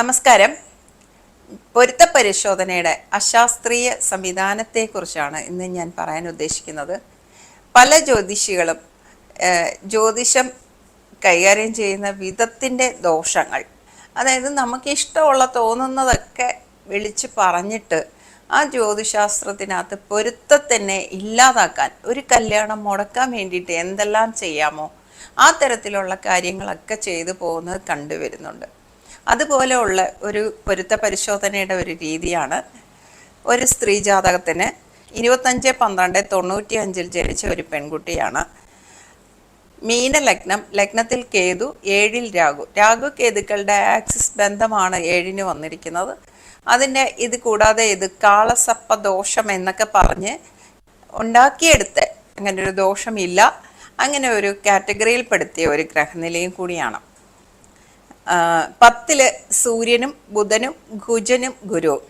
നമസ്കാരം. പൊരുത്ത പരിശോധനയുടെ അശാസ്ത്രീയ സംവിധാനത്തെക്കുറിച്ചാണ് ഇന്ന് ഞാൻ പറയാൻ ഉദ്ദേശിക്കുന്നത്. പല ജ്യോതിഷികളും ജ്യോതിഷം കൈകാര്യം ചെയ്യുന്ന വിധത്തിന്റെ ദോഷങ്ങൾ അതായത് നമുക്ക് ഇഷ്ടമുള്ള തോന്നുന്നതൊക്കെ വിളിച്ച് പറഞ്ഞിട്ട് ആ ജ്യോതിശാസ്ത്രത്തിനകത്ത് പൊരുത്തത്തിനെ ഇല്ലാതാക്കാൻ ഒരു കല്യാണം മുടക്കാൻ വേണ്ടിയിട്ട് എന്തെല്ലാം ചെയ്യാമോ ആ തരത്തിലുള്ള കാര്യങ്ങളൊക്കെ ചെയ്തു പോകുന്നത് കണ്ടുവരുന്നുണ്ട്. അതുപോലെയുള്ള ഒരു പൊരുത്ത പരിശോധനയുടെ ഒരു രീതിയാണ് ഒരു സ്ത്രീ ജാതകത്തിന് ഇരുപത്തഞ്ച് പന്ത്രണ്ട് തൊണ്ണൂറ്റി അഞ്ചിൽ ജനിച്ച ഒരു പെൺകുട്ടിയാണ്. മീന ലഗ്നം ലഗ്നത്തിൽ കേതു ഏഴിൽ രാഹു. രാഹു കേതുക്കളുടെ ആക്സിസ് ബന്ധമാണ് ഏഴിന് വന്നിരിക്കുന്നത്. അതിന്റെ ഇത് കൂടാതെ ഇത് കാളസപ്പ ദോഷം എന്നൊക്കെ പറഞ്ഞ് ഉണ്ടാക്കിയെടുത്ത് അങ്ങനെ ഒരു ദോഷമില്ല. അങ്ങനെ ഒരു കാറ്റഗറിയിൽപ്പെടുത്തിയ ഒരു ഗ്രഹനിലയും കൂടിയാണ്. പത്തിൽ സൂര്യനും ബുധനും കുജനും ഗുരുവും.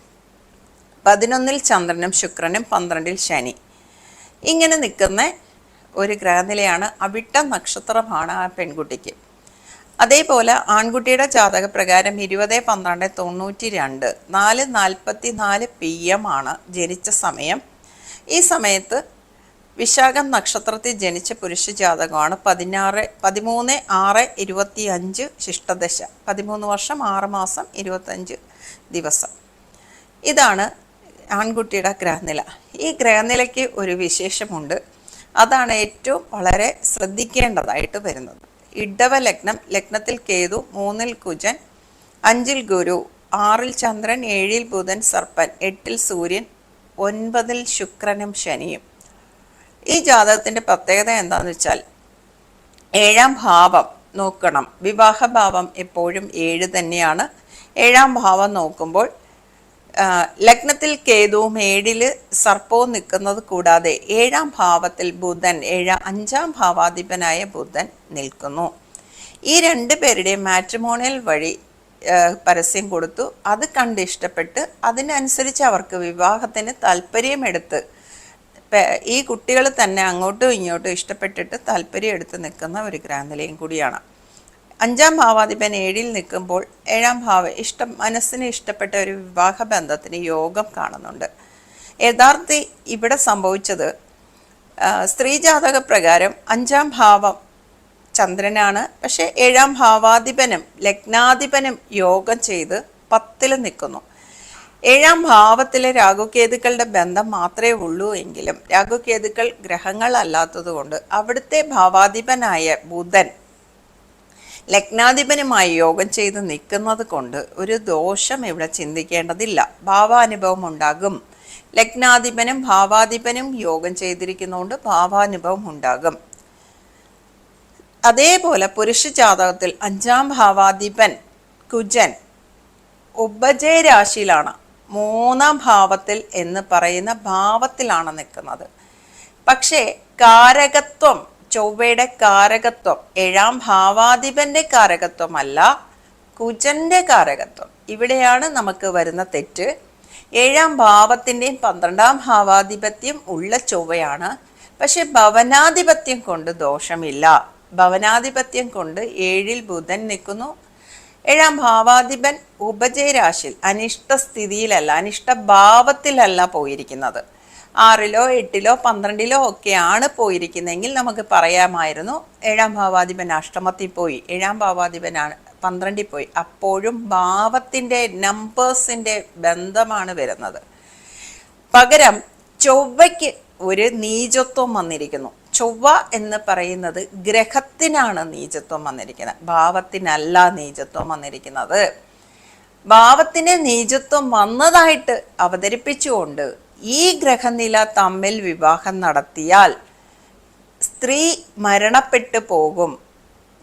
പതിനൊന്നിൽ ചന്ദ്രനും ശുക്രനും പന്ത്രണ്ടിൽ ശനി. ഇങ്ങനെ നിൽക്കുന്ന ഒരു ഗ്രഹനിലയാണ് അവിട്ട നക്ഷത്രമാണ് ആ പെൺകുട്ടിക്ക്. അതേപോലെ ആൺകുട്ടിയുടെ ജാതക പ്രകാരം ഇരുപത് പന്ത്രണ്ട് തൊണ്ണൂറ്റി രണ്ട് നാല് നാൽപ്പത്തി നാല് പി എം ആണ് ജനിച്ച സമയം. ഈ സമയത്ത് വിശാഖം നക്ഷത്രത്തിൽ ജനിച്ച പുരുഷ ജാതകമാണ് പതിനാറ് പതിമൂന്ന് ആറ് ഇരുപത്തി അഞ്ച് ശിഷ്ടദശ. പതിമൂന്ന് വർഷം ആറ് മാസം ഇരുപത്തഞ്ച് ദിവസം. ഇതാണ് ആൺകുട്ടിയുടെ ഗ്രഹനില. ഈ ഗ്രഹനിലയ്ക്ക് ഒരു വിശേഷമുണ്ട്. അതാണ് ഏറ്റവും വളരെ ശ്രദ്ധിക്കേണ്ടതായിട്ട് വരുന്നത്. ഇടവ ലഗ്നം ലഗ്നത്തിൽ കേതു മൂന്നിൽ കുജൻ അഞ്ചിൽ ഗുരു ആറിൽ ചന്ദ്രൻ ഏഴിൽ ബുധൻ സർപ്പൻ എട്ടിൽ സൂര്യൻ ഒൻപതിൽ ശുക്രനും ശനിയും. ഈ ജാതകത്തിന്റെ പ്രത്യേകത എന്താണെന്ന് വെച്ചാൽ ഏഴാം ഭാവം നോക്കണം. വിവാഹഭാവം എപ്പോഴും ഏഴ് തന്നെയാണ്. ഏഴാം ഭാവം നോക്കുമ്പോൾ ലഗ്നത്തിൽ കേതുവും ഏഴിൽ സർപ്പവും നിൽക്കുന്നത് കൂടാതെ ഏഴാം ഭാവത്തിൽ ബുധൻ ഏഴാം അഞ്ചാം ഭാവാധിപനായ ബുധൻ നിൽക്കുന്നു. ഈ രണ്ട് പേരുടെയും മാട്രിമോണിയൽ വഴി പരസ്യം കൊടുത്തു. അത് കണ്ട് ഇഷ്ടപ്പെട്ട് അതിനനുസരിച്ച് അവർക്ക് വിവാഹത്തിന് താല്പര്യമെടുത്ത് ഈ കുട്ടികൾ തന്നെ അങ്ങോട്ടും ഇങ്ങോട്ടും ഇഷ്ടപ്പെട്ടിട്ട് താല്പര്യം എടുത്ത് നിൽക്കുന്ന ഒരു ഗ്രാന്തലയും കൂടിയാണ്. അഞ്ചാം ഭാവാധിപൻ ഏഴിൽ നിൽക്കുമ്പോൾ ഏഴാം ഭാവ ഇഷ്ടം മനസ്സിന് ഇഷ്ടപ്പെട്ട ഒരു വിവാഹ ബന്ധത്തിന് യോഗം കാണുന്നുണ്ട്. യഥാർത്ഥി ഇവിടെ സംഭവിച്ചത് സ്ത്രീജാതക സ്ത്രീ ജാതക പ്രകാരം അഞ്ചാം ഭാവം ചന്ദ്രനാണ്. പക്ഷേ ഏഴാം ഭാവാധിപനും ലഗ്നാധിപനും യോഗം ചെയ്ത് പത്തിൽ നിൽക്കുന്നു. ഏഴാം ഭാവത്തിലെ രാഘുകേതുക്കളുടെ ബന്ധം മാത്രമേ ഉള്ളൂ എങ്കിലും രാഹുകേതുക്കൾ ഗ്രഹങ്ങളല്ലാത്തതുകൊണ്ട് അവിടുത്തെ ഭാവാധിപനായ ബുധൻ ലഗ്നാധിപനുമായി യോഗം ചെയ്ത് നിൽക്കുന്നത് കൊണ്ട് ഒരു ദോഷം ഇവിടെ ചിന്തിക്കേണ്ടതില്ല. ഭാവാനുഭവം ഉണ്ടാകും. ലഗ്നാധിപനും ഭാവാധിപനും യോഗം ചെയ്തിരിക്കുന്നതുകൊണ്ട് ഭാവാനുഭവം ഉണ്ടാകും. അതേപോലെ പുരുഷ ജാതകത്തിൽ അഞ്ചാം ഭാവാധിപൻ കുജൻ ഉപജയ രാശിയിലാണ് മൂന്നാം ഭാവത്തിൽ എന്ന് പറയുന്ന ഭാവത്തിലാണ് നിൽക്കുന്നത്. പക്ഷേ കാരകത്വം ചൊവ്വയുടെ കാരകത്വം ഏഴാം ഭാവാധിപന്റെ കാരകത്വമല്ല കുജന്റെ കാരകത്വം. ഇവിടെയാണ് നമുക്ക് വരുന്ന തെറ്റ്. ഏഴാം ഭാവത്തിന്റെയും പന്ത്രണ്ടാം ഭാവാധിപത്യം ഉള്ള ചൊവ്വയാണ്. പക്ഷെ ഭവനാധിപത്യം കൊണ്ട് ദോഷമില്ല. ഭവനാധിപത്യം കൊണ്ട് ഏഴിൽ ബുധൻ നിൽക്കുന്നു. ഏഴാം ഭാവാധിപൻ ഉപജയരാശിൽ അനിഷ്ട സ്ഥിതിയിലല്ല അനിഷ്ട ഭാവത്തിലല്ല പോയിരിക്കുന്നത്. ആറിലോ എട്ടിലോ പന്ത്രണ്ടിലോ ഒക്കെയാണ് പോയിരിക്കുന്നതെങ്കിൽ നമുക്ക് പറയാമായിരുന്നു ഏഴാം ഭാവാധിപൻ അഷ്ടമത്തിൽ പോയി ഏഴാം ഭാവാധിപനാണ് പന്ത്രണ്ടിൽ പോയി. അപ്പോഴും ഭാവത്തിന്റെ നമ്പേഴ്സിന്റെ ബന്ധമാണ് വരുന്നത്. പകരം ചൊവ്വയ്ക്ക് ഒരു നീചത്വം വന്നിരിക്കുന്നു. ചൊവ്വ എന്ന് പറയുന്നത് ഗ്രഹത്തിനാണ് നീചത്വം വന്നിരിക്കുന്നത്. ഭാവത്തിനല്ല നീചത്വം വന്നിരിക്കുന്നത്. ഭാവത്തിന് നീചത്വം വന്നതായിട്ട് അവതരിപ്പിച്ചുകൊണ്ട് ഈ ഗ്രഹനില തമ്മിൽ വിവാഹം നടത്തിയാൽ സ്ത്രീ മരണപ്പെട്ടു പോകും.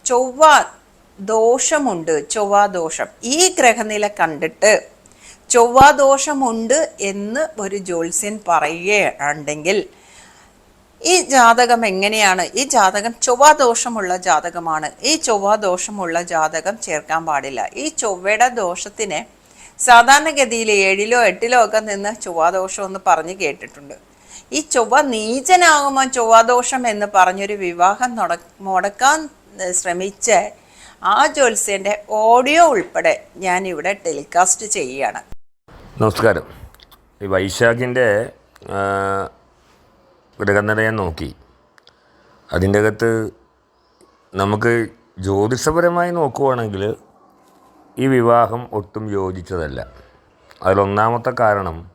ചൊവ്വ ദോഷമുണ്ട്. ചൊവ്വ ദോഷം. ഈ ഗ്രഹനില കണ്ടിട്ട് ചൊവ്വ ദോഷമുണ്ട് എന്ന് ഒരു ജ്യോത്സ്യൻ പറയുകയുണ്ടെങ്കിൽ ഈ ജാതകം എങ്ങനെയാണ്? ഈ ജാതകം ചൊവ്വ ദോഷമുള്ള ജാതകമാണ്. ഈ ചൊവ്വ ദോഷമുള്ള ജാതകം ചേർക്കാൻ പാടില്ല. ഈ ചൊവ്വയുടെ ദോഷത്തിന് സാധാരണഗതിയിൽ ഏഴിലോ എട്ടിലോ ഒക്കെ നിന്ന് ചൊവ്വാദോഷം എന്ന് പറഞ്ഞ് കേട്ടിട്ടുണ്ട്. ഈ ചൊവ്വ നീചനാകുമ്പോൾ ചൊവ്വാദോഷം എന്ന് പറഞ്ഞൊരു വിവാഹം നട മുടക്കാൻ ശ്രമിച്ച ആ ജ്യോത്സ്യന്റെ ഓഡിയോ ഉൾപ്പെടെ ഞാനിവിടെ ടെലികാസ്റ്റ് ചെയ്യുകയാണ്. നമസ്കാരം. ഈ വൈശാഖിന്റെ ഗ്രഹനിലയം നോക്കി. അതിന്റെ അകത്ത് നമുക്ക് ജ്യോതിഷപരമായി നോക്കുവാണെങ്കിൽ ഈ വിവാഹം ഒട്ടും യോജിച്ചതല്ല. അതിലൊന്നാമത്തെ കാരണം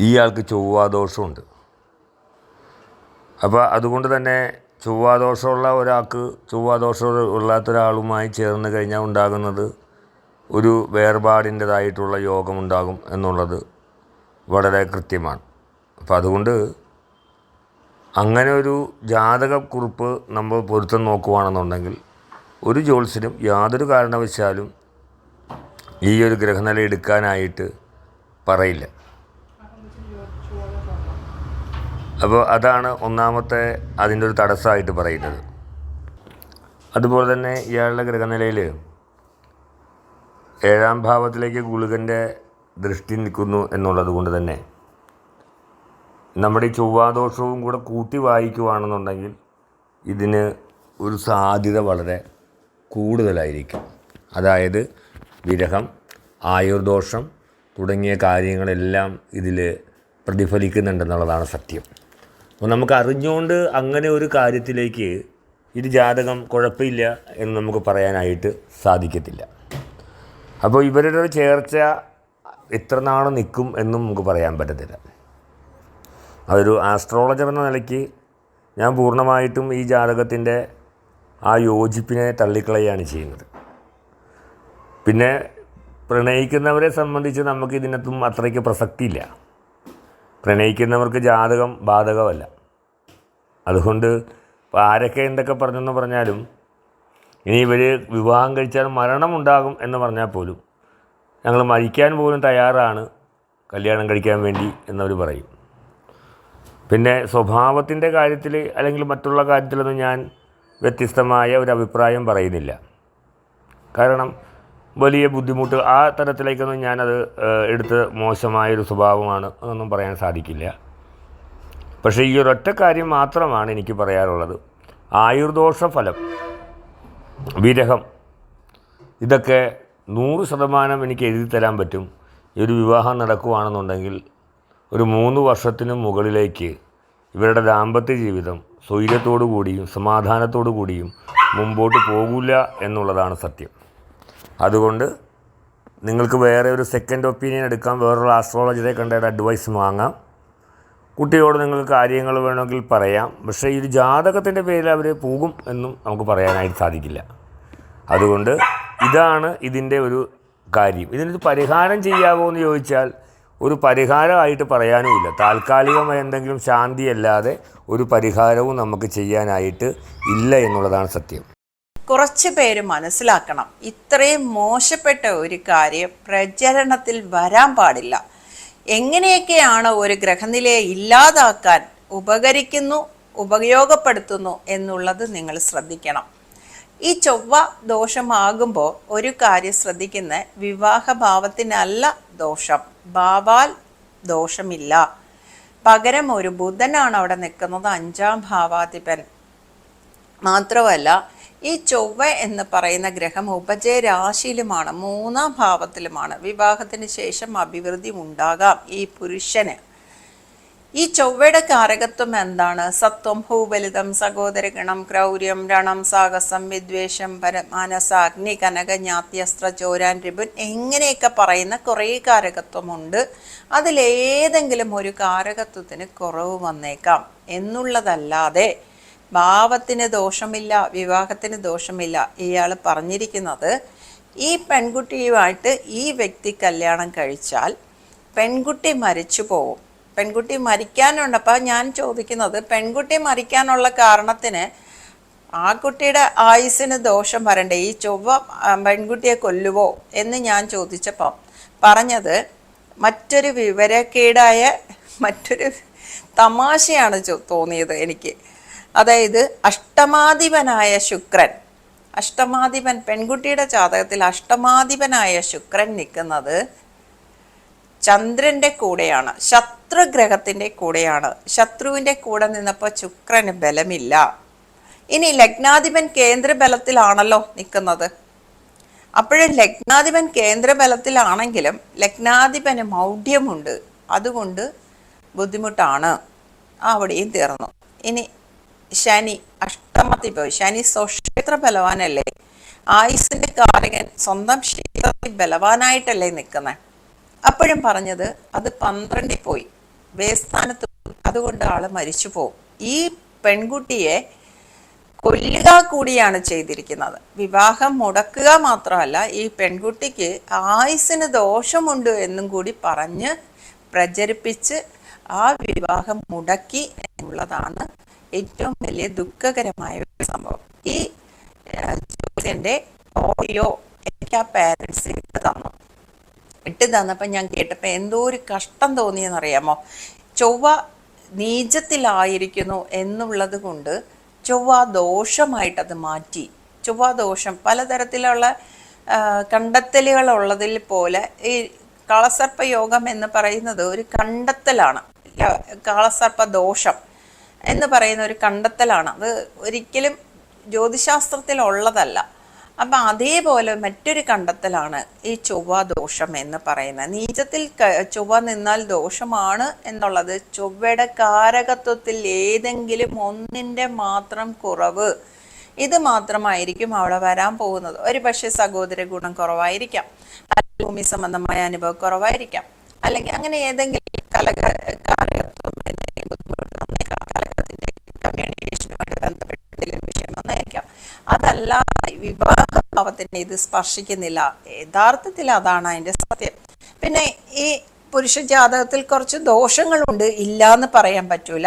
ഇയാൾക്ക് ചൊവ്വാദോഷമുണ്ട്. അപ്പോൾ അതുകൊണ്ട് തന്നെ ചൊവ്വാദോഷമുള്ള ഒരാൾക്ക് ചൊവ്വാദോഷം ഇല്ലാത്ത ഒരാളുമായി ചേർന്ന് കഴിഞ്ഞാൽ ഉണ്ടാകുന്നത് ഒരു വേർപാടിന്റെതായിട്ടുള്ള യോഗമുണ്ടാകും എന്നുള്ളത് വളരെ കൃത്യമാണ്. അപ്പം അതുകൊണ്ട് അങ്ങനെ ഒരു ജാതകക്കുറിപ്പ് നമ്മൾ പൊരുത്തം നോക്കുകയാണെന്നുണ്ടെങ്കിൽ ഒരു ജോത്സ്യനും യാതൊരു കാരണവശാലും ഈ ഒരു ഗ്രഹനില എടുക്കാനായിട്ട് പറയില്ല. അപ്പോൾ അതാണ് ഒന്നാമത്തെ അതിന്റെ ഒരു തടസ്സമായിട്ട് പറയുന്നത്. അതുപോലെ തന്നെ ഇയാളുടെ ഗ്രഹനിലയിൽ ഏഴാം ഭാവത്തിലേക്ക് ഗുളികന്റെ ദൃഷ്ടി നിൽക്കുന്നു എന്നുള്ളത് കൊണ്ട് തന്നെ നമ്മുടെ ഈ ചൊവ്വാദോഷവും കൂടെ കൂട്ടി വായിക്കുവാണെന്നുണ്ടെങ്കിൽ ഇതിന് ഒരു സാധ്യത വളരെ കൂടുതലായിരിക്കും. അതായത് വിരഹം ആയുർദോഷം തുടങ്ങിയ കാര്യങ്ങളെല്ലാം ഇതിൽ പ്രതിഫലിക്കുന്നുണ്ടെന്നുള്ളതാണ് സത്യം. അപ്പോൾ നമുക്ക് അറിഞ്ഞുകൊണ്ട് അങ്ങനെ ഒരു കാര്യത്തിലേക്ക് ഇത് ജാതകം കുഴപ്പമില്ല എന്ന് നമുക്ക് പറയാനായിട്ട് സാധിക്കത്തില്ല. അപ്പോൾ ഇവരുടെ ഒരു ചേർച്ച ഇത്ര നാൾ നിൽക്കും എന്നും നമുക്ക് പറയാൻ പറ്റത്തില്ല. അതൊരു ആസ്ട്രോളജർ എന്ന നിലയ്ക്ക് ഞാൻ പൂർണമായിട്ടും ഈ ജാതകത്തിന്റെ ആ യോജിപ്പിനെ തള്ളിക്കളയാണ് ചെയ്യുന്നത്. പിന്നെ പ്രണയിക്കുന്നവരെ സംബന്ധിച്ച് നമുക്ക് ഇതിനകത്തും അത്രയ്ക്ക് പ്രസക്തിയില്ല. പ്രണയിക്കുന്നവർക്ക് ജാതകം ബാധകമല്ല. അതുകൊണ്ട് ആരൊക്കെ എന്തൊക്കെ പറഞ്ഞെന്ന് പറഞ്ഞാലും ഇനി ഇവർ വിവാഹം കഴിച്ചാൽ മരണമുണ്ടാകും എന്ന് പറഞ്ഞാൽ പോലും ഞങ്ങൾ മരിക്കാൻ പോലും തയ്യാറാണ് കല്യാണം കഴിക്കാൻ വേണ്ടി എന്നവർ പറയും. പിന്നെ സ്വഭാവത്തിന്റെ കാര്യത്തിൽ അല്ലെങ്കിൽ മറ്റുള്ള കാര്യത്തിലൊന്നും ഞാൻ വ്യത്യസ്തമായ ഒരു അഭിപ്രായം പറയുന്നില്ല. കാരണം വലിയ ബുദ്ധിമുട്ട് ആ തരത്തിലേക്കൊന്നും ഞാനത് എടുത്ത് മോശമായൊരു സ്വഭാവമാണ് എന്നൊന്നും പറയാൻ സാധിക്കില്ല. പക്ഷേ ഈ ഒരൊറ്റ കാര്യം മാത്രമാണ് എനിക്ക് പറയാനുള്ളത്. ആയുർദോഷ ഫലം വിരഹം. ഇതൊക്കെ നൂറ് ശതമാനം എനിക്ക് എഴുതി തരാൻ പറ്റും. ഈ ഒരു വിവാഹം നടക്കുകയാണെന്നുണ്ടെങ്കിൽ ഒരു മൂന്ന് വർഷത്തിനു മുകളിലേക്ക് ഇവരുടെ ദാമ്പത്യ ജീവിതം സ്വൈര്യത്തോടു കൂടിയും സമാധാനത്തോടു കൂടിയും മുമ്പോട്ട് പോകില്ല എന്നുള്ളതാണ് സത്യം. അതുകൊണ്ട് നിങ്ങൾക്ക് വേറെ ഒരു സെക്കൻഡ് ഒപ്പീനിയൻ എടുക്കാം. വേറൊരു ആസ്ട്രോളജിയെ കണ്ട അഡ്വൈസ് വാങ്ങാം. കുട്ടിയോട് നിങ്ങൾ കാര്യങ്ങൾ വേണമെങ്കിൽ പറയാം. പക്ഷേ ഈ ജാതകത്തിന്റെ പേരിൽ അവർ പോകും എന്നും നമുക്ക് പറയാനായിട്ട് സാധിക്കില്ല. അതുകൊണ്ട് ഇതാണ് ഇതിന്റെ ഒരു കാര്യം. ഇതിനൊരു പരിഹാരം ചെയ്യാവോ എന്ന് ചോദിച്ചാൽ ഒരു പരിഹാരമായിട്ട് പറയാനുമില്ല. താൽക്കാലികമായ എന്തെങ്കിലും ശാന്തിയല്ലാതെ ഒരു പരിഹാരവും നമുക്ക് ചെയ്യാനായിട്ട് ഇല്ല എന്നുള്ളതാണ് സത്യം. കുറച്ച് പേര് മനസ്സിലാക്കണം. ഇത്രയും മോശപ്പെട്ട ഒരു കാര്യം പ്രചരണത്തിൽ വരാൻ പാടില്ല. എങ്ങനെയൊക്കെയാണ് ഒരു ഗ്രഹനിലയെ ഇല്ലാതാക്കാൻ ഉപകരിക്കുന്നു ഉപയോഗപ്പെടുത്തുന്നു എന്നുള്ളത് നിങ്ങൾ ശ്രദ്ധിക്കണം. ഈ ചൊവ്വ ദോഷമാകുമ്പോൾ ഒരു കാര്യം ശ്രദ്ധിക്കുന്ന വിവാഹഭാവത്തിനല്ല ദോഷം. ഭാവാൽ ദോഷമില്ല. പകരം ഒരു ബുധനാണ് അവിടെ നിൽക്കുന്നത് അഞ്ചാം ഭാവാധിപൻ. മാത്രമല്ല ഈ ചൊവ്വ എന്ന് പറയുന്ന ഗ്രഹം ഉപജയ രാശിയിലുമാണ് മൂന്നാം ഭാവത്തിലുമാണ്. വിവാഹത്തിന് ശേഷം അഭിവൃദ്ധി ഉണ്ടാകാം ഈ പുരുഷന്. ഈ ചൊവ്വയുടെ കാരകത്വം എന്താണ്? സത്വം ഭൂബലിതം സഹോദരഗണം ക്രൗര്യം രണം സാഹസം വിദ്വേഷം പര മാനസ അഗ്നി കനക ജ്ഞാത്യസ്ത്ര ചോരാൻ രിപുൻ എങ്ങനെയൊക്കെ പറയുന്ന കുറേ കാരകത്വമുണ്ട്. അതിലേതെങ്കിലും ഒരു കാരകത്വത്തിന് കുറവ് വന്നേക്കാം എന്നുള്ളതല്ലാതെ ഭാവത്തിന് ദോഷമില്ല വിവാഹത്തിന് ദോഷമില്ല ഇയാൾ പറഞ്ഞിരിക്കുന്നത് ഈ പെൺകുട്ടിയുമായിട്ട് ഈ വ്യക്തി കല്യാണം കഴിച്ചാൽ പെൺകുട്ടി മരിച്ചു പോവും. പെൺകുട്ടി മരിക്കാനുണ്ട്. അപ്പോൾ ഞാൻ ചോദിക്കുന്നത് പെൺകുട്ടി മരിക്കാനുള്ള കാരണത്തിന് ആ കുട്ടിയുടെ ആയുസ്സിന് ദോഷം വരണ്ടേ? ഈ ചൊവ്വ പെൺകുട്ടിയെ കൊല്ലുവോ എന്ന് ഞാൻ ചോദിച്ചപ്പം പറഞ്ഞത് മറ്റൊരു വിവരക്കേടായ മറ്റൊരു തമാശയാണ് തോന്നിയത് എനിക്ക്. അതായത് അഷ്ടമാധിപനായ ശുക്രൻ. അഷ്ടമാധിപൻ പെൺകുട്ടിയുടെ ജാതകത്തിൽ അഷ്ടമാധിപനായ ശുക്രൻ നിൽക്കുന്നത് ചന്ദ്രന്റെ കൂടെയാണ്. ശത്രുഗ്രഹത്തിന്റെ കൂടെയാണ്. ശത്രുവിന്റെ കൂടെ നിന്നപ്പോൾ ശുക്രന് ബലമില്ല. ഇനി ലഗ്നാധിപൻ കേന്ദ്രബലത്തിലാണല്ലോ നിൽക്കുന്നത്. അപ്പോഴും ലഗ്നാധിപൻ കേന്ദ്രബലത്തിലാണെങ്കിലും ലഗ്നാധിപന് മൗഢ്യമുണ്ട്. അതുകൊണ്ട് ബുദ്ധിമുട്ടാണ്. അവിടെയും തീർന്നു. ഇനി ശനി അഷ്ടമത്തിൽ പോയി. ശനി സ്വക്ഷേത്ര ബലവാനല്ലേ? ആയുസിന്റെ കാരകൻ സ്വന്തം ക്ഷേത്രത്തിൽ ബലവാനായിട്ടല്ലേ നിൽക്കുന്നത് അപ്പോഴും പറഞ്ഞത് അത് പന്ത്രണ്ടിൽ പോയി. വേസ്ഥാനത്ത് അതുകൊണ്ട് ആൾ മരിച്ചു പോകും. ഈ പെൺകുട്ടിയെ കൊല്ലുക കൂടിയാണ് ചെയ്തിരിക്കുന്നത്. വിവാഹം മുടക്കുക മാത്രമല്ല ഈ പെൺകുട്ടിക്ക് ആയുസിന് ദോഷമുണ്ട് എന്നും കൂടി പറഞ്ഞ് പ്രചരിപ്പിച്ച് ആ വിവാഹം മുടക്കി എന്നുള്ളതാണ് ഏറ്റവും വലിയ ദുഃഖകരമായ ഒരു സംഭവം. ഈ ജോസിന്റെ ഓഡിയോ എനിക്ക് ആ പാരൻസ് ഇട്ട് തന്നു. ഇട്ട് തന്നപ്പോൾ ഞാൻ കേട്ടപ്പോൾ എന്തോ ഒരു കഷ്ടം തോന്നിയെന്നറിയാമോ? ചൊവ്വ നീചത്തിലായിരിക്കുന്നു എന്നുള്ളത് കൊണ്ട് ചൊവ്വ ദോഷമായിട്ട് അത് മാറ്റി. ചൊവ്വ ദോഷം പലതരത്തിലുള്ള ഉള്ളതിൽ പോലെ ഈ കാളസർപ്പ യോഗം എന്ന് പറയുന്നത് ഒരു കണ്ടെത്തലാണ്. കാളസർപ്പ ദോഷം. എന്ന് പറയുന്ന ഒരു കണ്ടെത്തലാണ്. അത് ഒരിക്കലും ജ്യോതിശാസ്ത്രത്തിൽ ഉള്ളതല്ല അപ്പം അതേപോലെ മറ്റൊരു കണ്ടെത്തലാണ് ഈ ചൊവ്വ ദോഷം എന്ന് പറയുന്നത്. നീചത്തിൽ ചൊവ്വ നിന്നാൽ ദോഷമാണ് എന്നുള്ളത്. ചൊവ്വയുടെ കാരകത്വത്തിൽ ഏതെങ്കിലും ഒന്നിന്റെ മാത്രം കുറവ്. ഇത് മാത്രമായിരിക്കും അവിടെ വരാൻ പോകുന്നത്. ഒരു പക്ഷേ സഹോദര ഗുണം കുറവായിരിക്കാം. ഭൂമി സംബന്ധമായ അനുഭവം കുറവായിരിക്കാം. അല്ലെങ്കിൽ അങ്ങനെ ഏതെങ്കിലും കലക കാരകത്വം എന്തെങ്കിലും ബുദ്ധിമുട്ട് വന്നേക്കാം കലകത്തിന്റെ കമ്മ്യൂണിക്കേഷനുമായിട്ട് ബന്ധപ്പെട്ട എന്തെങ്കിലും വിഷയം വന്നേക്കാം അതല്ല വിവാഹഭാവത്തിനെ ഇത് സ്പർശിക്കുന്നില്ല. യഥാർത്ഥത്തിൽ അതാണ് അതിന്റെ സത്യം. പിന്നെ ഈ പുരുഷ ജാതകത്തിൽ കുറച്ച് ദോഷങ്ങളുണ്ട്. ഇല്ല എന്ന് പറയാൻ പറ്റൂല.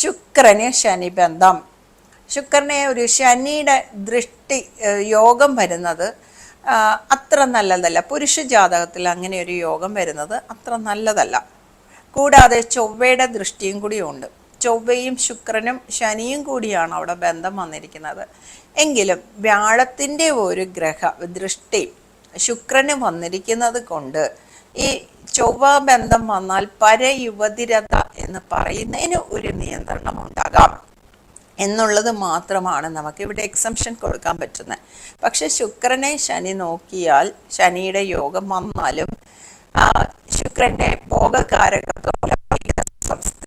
ശുക്രന് ശനി ബന്ധം ശുക്രനെ ഒരു ശനിയുടെ ദൃഷ്ടി യോഗം വരുന്നത് അത്ര നല്ലതല്ല. പുരുഷ ജാതകത്തിൽ അങ്ങനെ ഒരു യോഗം വരുന്നത് അത്ര നല്ലതല്ല. കൂടാതെ ചൊവ്വയുടെ ദൃഷ്ടിയും കൂടിയുണ്ട് ചൊവ്വയും ശുക്രനും ശനിയും കൂടിയാണ് അവിടെ ബന്ധം വന്നിരിക്കുന്നത്. എങ്കിലും വ്യാഴത്തിന്റെ ഒരു ഗ്രഹ ദൃഷ്ടി ശുക്രന് വന്നിരിക്കുന്നത് കൊണ്ട് ഈ ചൊവ്വ ബന്ധം വന്നാൽ പരയുവതിരത എന്ന് പറയുന്നതിന് ഒരു നിയന്ത്രണം ഉണ്ടാകാം എന്നുള്ളത് മാത്രമാണ് നമുക്ക് ഇവിടെ എക്സംഷൻ കൊടുക്കാൻ പറ്റുന്നത്. പക്ഷെ ശുക്രനെ ശനി നോക്കിയാൽ ശനിയുടെ യോഗം വന്നാലും ശുക്രന്റെ ഭോഗകാരകത്വം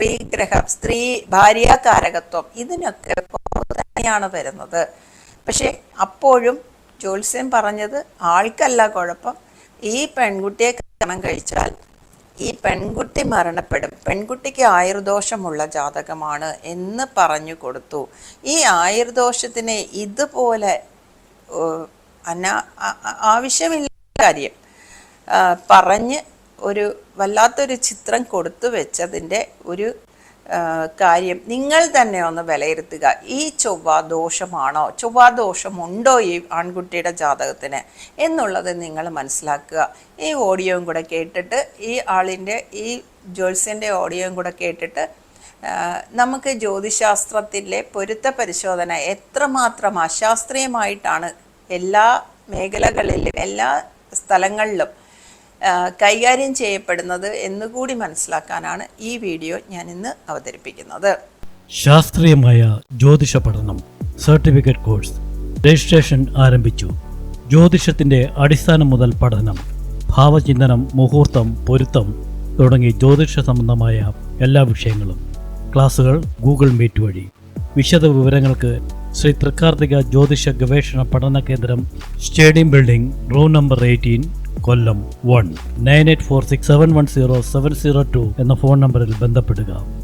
ലൈംഗികത്വം, സ്ത്രീ ഭാര്യാകാരകത്വം ഇതിനൊക്കെ തന്നെയാണ് വരുന്നത്. പക്ഷേ അപ്പോഴും ജ്യോത്സ്യം പറഞ്ഞത് ആൾക്കല്ല കുഴപ്പം. ഈ പെൺകുട്ടിയെ കല്യാണം കഴിച്ചാൽ ഈ പെൺകുട്ടി മരണപ്പെടും. പെൺകുട്ടിക്ക് ആയുർദോഷമുള്ള ജാതകമാണ് എന്ന് പറഞ്ഞു കൊടുത്തു. ഈ ആയുർദോഷത്തിനെ ഇതുപോലെ അന അനാ ആ- ആ- കാര്യം പറഞ്ഞ് ഒരു വല്ലാത്തൊരു ചിത്രം കൊടുത്തു വെച്ചതിന്റെ ഒരു കാര്യം. നിങ്ങൾ തന്നെ ഒന്ന് വിലയിരുത്തുക. ഈ ചൊവ്വ ദോഷമാണോ? ചൊവ്വ ദോഷമുണ്ടോ ഈ ആൺകുട്ടിയുടെ ജാതകത്തിന്? എന്നുള്ളത് നിങ്ങൾ മനസ്സിലാക്കുക. ഈ ഓഡിയോയും കൂടെ കേട്ടിട്ട് ഈ ആളിന്റെ ഈ ജോത്സ്യന്റെ ഓഡിയോയും കൂടെ കേട്ടിട്ട് നമുക്ക് ജ്യോതിശാസ്ത്രത്തിലെ പൊരുത്ത പരിശോധന എത്രമാത്രം അശാസ്ത്രീയമായിട്ടാണ് എല്ലാ മേഖലകളിലും എല്ലാ സ്ഥലങ്ങളിലും കൈകാര്യം ചെയ്യപ്പെടുന്നത് എന്നുകൂടി മനസ്സിലാക്കാനാണ് ഈ വീഡിയോ ഞാൻ ഇന്ന് അവതരിപ്പിക്കുന്നത്. ശാസ്ത്രീയമായ ജ്യോതിഷ പഠനം സർട്ടിഫിക്കറ്റ് കോഴ്സ് രജിസ്ട്രേഷൻ ആരംഭിച്ചു. ജ്യോതിഷത്തിന്റെ അടിസ്ഥാനം മുതൽ പഠനം ഭാവചിന്തനം മുഹൂർത്തം പൊരുത്തം തുടങ്ങി ജ്യോതിഷ സംബന്ധമായ എല്ലാ വിഷയങ്ങളും. ക്ലാസുകൾ ഗൂഗിൾ മീറ്റ് വഴി. വിശദ വിവരങ്ങൾക്ക് ശ്രീ തൃക്കാർത്തിക ജ്യോതിഷ ഗവേഷണ പഠന കേന്ദ്രം stadium building room number eighteen Kollam one nine eight four six seven one zero seven zero two എന്ന ഫോൺ നമ്പറിൽ ബന്ധപ്പെടുക.